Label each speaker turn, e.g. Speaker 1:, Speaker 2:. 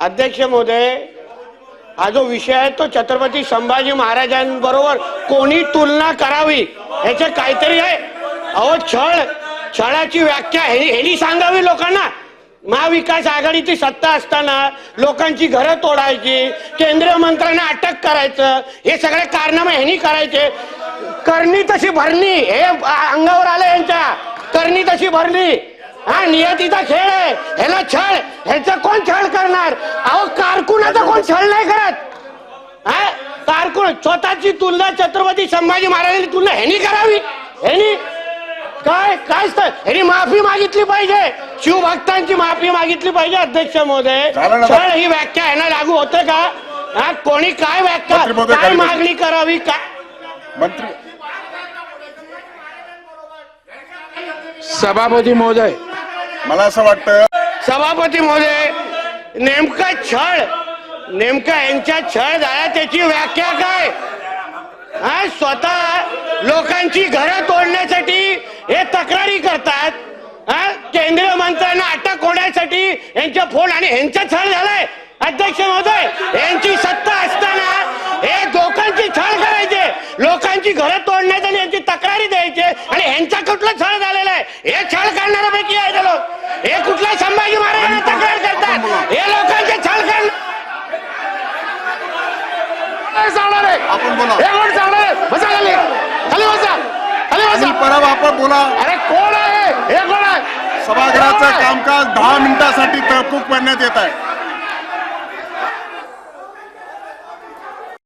Speaker 1: अध्यक्ष महोदय हा जो विषय आहे तो छत्रपती संभाजी महाराजांबरोबर कोणी तुलना करावी ह्याचे काहीतरी आहे. अहो छळ छळाची व्याख्या हे सांगावी लोकांना. महाविकास आघाडीची सत्ता असताना लोकांची घरं तोडायची केंद्रीय मंत्र्यांना अटक करायचं हे सगळे कारनामे ह्यांनी करायचे. करणी तशी भरणी हे अंगावर आलं यांच्या. करणी तशी भरली हा नियतीचा खेळ आहे. ह्याला छळ ह्याचा कोण छळ करणार? अहो कारकुनाचा कोण छळ नाही करत. हा? कारकुन स्वतःची तुलना छत्रपती संभाजी महाराजांची तुलना ह्यानी करावी. ह्यानी काय काय ह्यानी माफी मागितली पाहिजे. शिवभक्तांची माफी मागितली पाहिजे अध्यक्ष महोदय? छळ ही व्याख्या ह्यांना लागू होते का? हा कोणी काय व्याख्या काय. मागणी करावी काय
Speaker 2: मंत्री
Speaker 3: सभापती महोदय
Speaker 2: मला असं वाटतं
Speaker 1: सभापती महोदय नेमका छळ नेमका यांच्या छळ झाला त्याची व्याख्या काय? हा स्वतः लोकांची घरं तोडण्यासाठी हे तक्रारी करतात. हा केंद्रीय मंत्र्यांना अटक होण्यासाठी यांच्या फोन आणि यांचा छळ झालाय. अध्यक्ष महोदय यांची सत्ता असताना हे लोकांची छळ करायचे. लोकांची घरं तोडण्यासाठी आणि यांची तक्रारी द्यायचे. आणि ह्यांचा कुठला छळ झालेला आहे? हे छळ करणाऱ्यापैकी आहे ते लोक हे कुठल्या संभाजी महाराजांना तक्रार करतात हे लोकांचे छळ करणार
Speaker 3: सांगणार आहे
Speaker 2: आपण बोला.
Speaker 3: हे खाली. बसा. खाली बसा.
Speaker 2: परब आपण बोला.
Speaker 3: अरे कोण आहे? हे कोण आहे?
Speaker 2: सभागृहाचं कामकाज दहा मिनिटासाठी तहकूब करण्यात येत आहे.